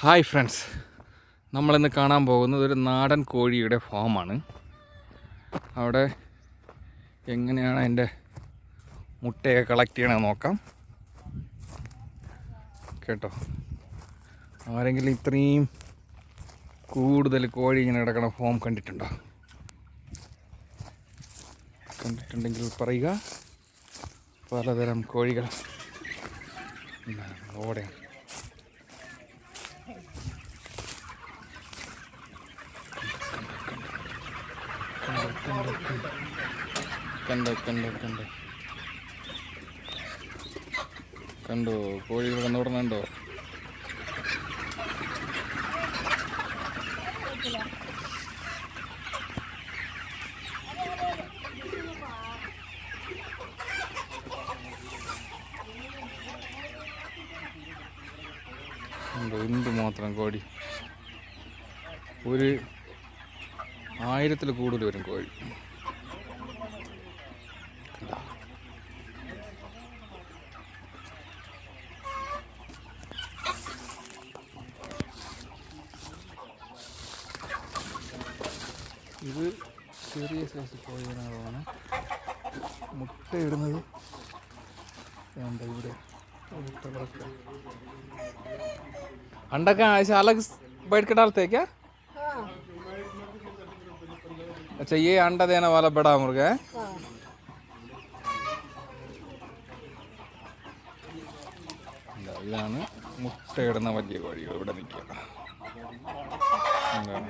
Hi friends. നമ്മളിന്ന് കാണാൻ പോകുന്നത് ഒരു നാടൻ കോഴിയുടെ ഫാമാണ്. അവിടെ എങ്ങനെയാണ് അതിന്റെ മുട്ടയൊക്കെ കളക്ട് ചെയ്യണമെന്ന് നോക്കാം. കേട്ടോ. ആരെങ്കിലും ഇത്രയും കൂടുതൽ കോഴി ഇങ്ങനെ കിടക്കണ ഫോം കണ്ടിട്ടുണ്ടോ? കണ്ടിട്ടുണ്ടെങ്കിൽ പറയുക. പലതരം കോഴികൾ. ഓടെയാണ്. കണ്ടോ കണ്ടോ. കണ്ടോ കണ്ടോ കോഴി കണ്ടോടുന്നുണ്ടോ കണ്ടോ? എന്ത് മാത്രം കോടി ഒരു ആയിരത്തിൽ കൂടുതൽ വരും കോഴി കണ്ടോ? ഇത് ചെറിയ സൈസ് കോഴികളാണ് മുട്ടയിടുന്നത് വേണ്ട ഇവിടെ മുട്ടകളൊക്കെ अंडा का ऐसे अलग बैठ के डालते हैं क्या अच्छा ये अंडा देने वाला बड़ा मुर्गा है ഇതാ, ഇതാണ് മുട്ടയിടുന്ന വലിയ കോഴികൾ ഇവിടെ നിൽക്കുക എന്താണ്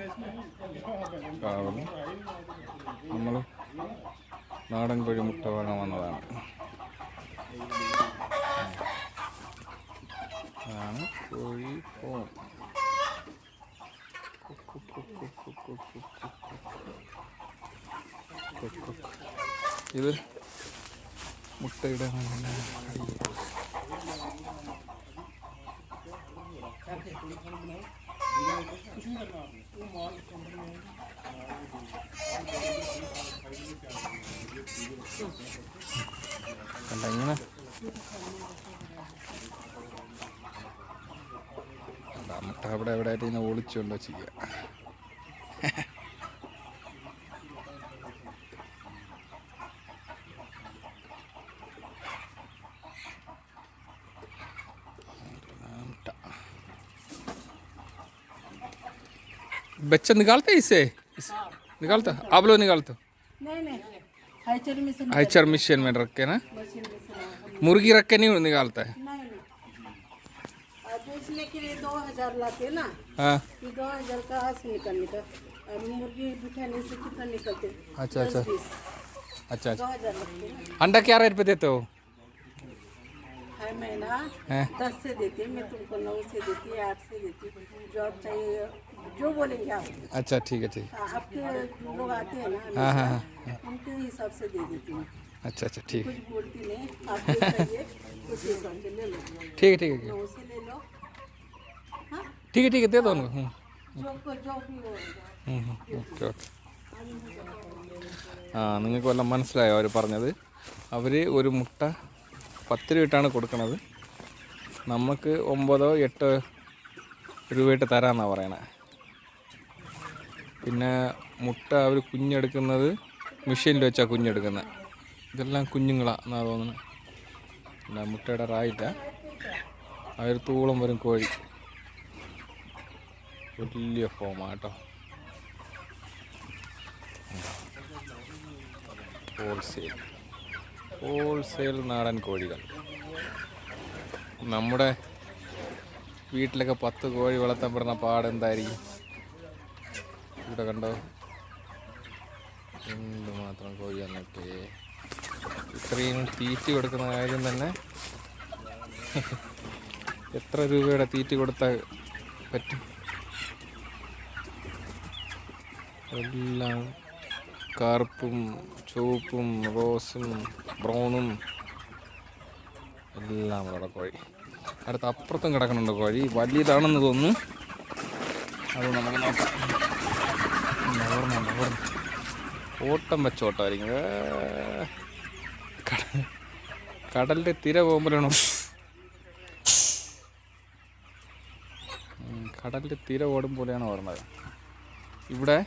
കാവലും നമ്മൾ നാടൻ കോഴി മുട്ട വാങ്ങാൻ വന്നതാണ് അതാണ് കോഴി ഫോം ഇത് മുട്ടയുടെ ഇങ്ങനെ. മുട്ട അവിടെ എവിടെ ആയിട്ട് ഇങ്ങനെ ഒളിച്ചുകൊണ്ടോ ചെയ്യുക बच्चा निकालते हैं इससे इस, निकालता? आप लोग निकालते हो? नहीं नहीं। हाइचर में मशीन में रख के ना? में मुर्गी रख के नहीं निकालता है? दो हज़ार लाते ना हाँ। दो हज़ार कहाँ से निकलने का। मुर्गी बिठाने से कितना निकलते? अच्छा अच्छा। अच्छा अच्छा। लगते ना। अंडा क्या रेट पे देते हो? है महीना हैं। दस से देती है मैं तुमको नौ से देती है आठ से देती हूँ। जो आप चाहिए जो बोलेंगे आप अच्छा ठीक है ठीक हाँ, आपके लोग आते हैं ना हाँ हाँ हाँ हमेशा, उनके हिसाब से दे देती हूँ अच्छा अच्छा ठीक कुछ बोलती नहीं आप जो चाहिए उस हिसाब से ले लो ठीक है ठीक है नौ से ले लो हाँ ठीक है ठीक है दे दो उनको हम्म, जो को- जो भी हो ഉം, ഉം. ഓക്കെ ഓക്കെ ആ നിങ്ങൾക്ക് വല്ലതും മനസ്സിലായോ അവർ പറഞ്ഞത് അവർ ഒരു മുട്ട പത്ത് രൂപയിട്ടാണ് കൊടുക്കണത് നമുക്ക് ഒമ്പതോ എട്ടോ രൂപയിട്ട് തരാമെന്നാണ് പറയണത് പിന്നെ മുട്ട അവർ കുഞ്ഞെടുക്കുന്നത് മെഷീനിൽ വെച്ചാണ് കുഞ്ഞെടുക്കുന്നത് ഇതെല്ലാം കുഞ്ഞുങ്ങളാണ് എന്നാണ് തോന്നുന്നത് പിന്നെ മുട്ടയുടെ റായില്ല. ആയിരത്തോളം വരും കോഴി. വലിയ ഫോമാണ് കേട്ടോ. ഹോൾസെയിൽ. ഹോൾസെയിൽ നാടൻ കോഴികൾ. നമ്മുടെ വീട്ടിലൊക്കെ പത്ത് കോഴി വളർത്താൻ പെടുന്ന പാടെന്തായിരിക്കും ഇവിടെ കണ്ടോ? എന്തുമാത്രം കോഴിയാന്നൊക്കെ ഇത്രയും തീറ്റ കൊടുക്കുന്ന കാര്യം തന്നെ എത്ര രൂപയുടെ തീറ്റ കൊടുത്താൽ പറ്റും? എല്ലാം കറുപ്പും ചുവപ്പും റോസും ബ്രൗണും എല്ലാം അവിടെ കോഴി. അടുത്ത് അപ്പുറത്തും കിടക്കുന്നുണ്ട് കോഴി. വലിയതാണെന്ന് തോന്നുന്നു. അത് നമുക്ക് നോക്കാം. ഓട്ടം വെച്ച ഓട്ടമായിരിക്കും. ഏ. കട- കടലിന്റെ തിര പോകുമ്പോഴാണോ കടലിന്റെ തിര ഓടും പോലെയാണ് ഓർമ്മത് ഇവിടെ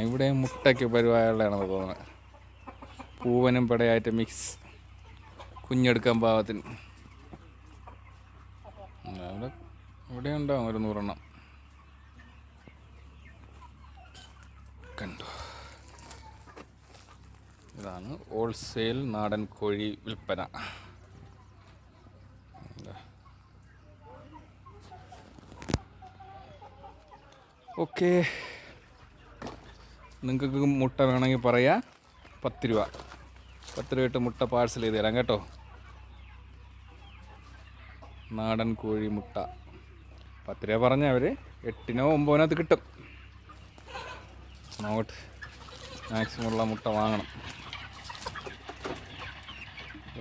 ഇവിടെ മുട്ടയ്ക്ക് പരിപാടികളാണെന്ന് തോന്നുന്നത് പൂവനും പടയായിട്ട് മിക്സ് കുഞ്ഞെടുക്കാൻ അവിടെ ഇവിടെ ഉണ്ടാവും ഒരു നൂറെണ്ണം. കണ്ടു. ഇതാണ് ഹോൾസെയിൽ നാടൻ കോഴി വിൽപ്പന. ഓക്കെ. നിങ്ങൾക്ക് മുട്ട വേണമെങ്കിൽ പറയാം. പത്ത് രൂപ. പത്ത് രൂപ ഇട്ട് മുട്ട പാഴ്സൽ ചെയ്ത് തരാം കേട്ടോ. നാടൻ കോഴി മുട്ട. പത്ത് രൂപ പറഞ്ഞ അവർ എട്ടിനോ അത് കിട്ടും. നോട്ട് മാക്സിമം ഉള്ള മുട്ട വാങ്ങണം.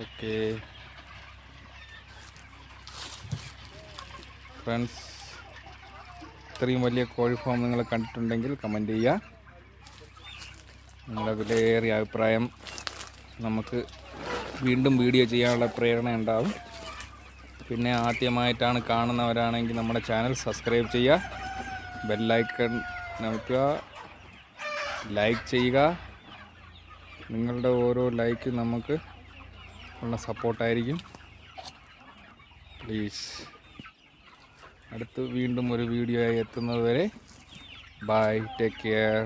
ഓക്കെ ഫ്രണ്ട്സ് ഇത്രയും വലിയ കോഴി ഫാം നിങ്ങൾ കണ്ടിട്ടുണ്ടെങ്കിൽ കമന്റ് ചെയ്യുക. നിങ്ങളുടെ വിലയേറിയ അഭിപ്രായം നമുക്ക് വീണ്ടും വീഡിയോ ചെയ്യാനുള്ള പ്രേരണ ഉണ്ടാവും. പിന്നെ ആദ്യമായിട്ടാണ് കാണുന്നവരാണെങ്കിൽ നമ്മുടെ ചാനൽ സബ്സ്ക്രൈബ് ചെയ്യുക. ബെല്ലൈക്കൺ നമുക്ക് ലൈക്ക് ചെയ്യുക. നിങ്ങളുടെ ഓരോ ലൈക്ക് നമുക്ക് ഉള്ള സപ്പോർട്ടായിരിക്കും പ്ലീസ് അടുത്ത് വീണ്ടും ഒരു വീഡിയോ ആയി എത്തുന്നത് വരെ. Bye take care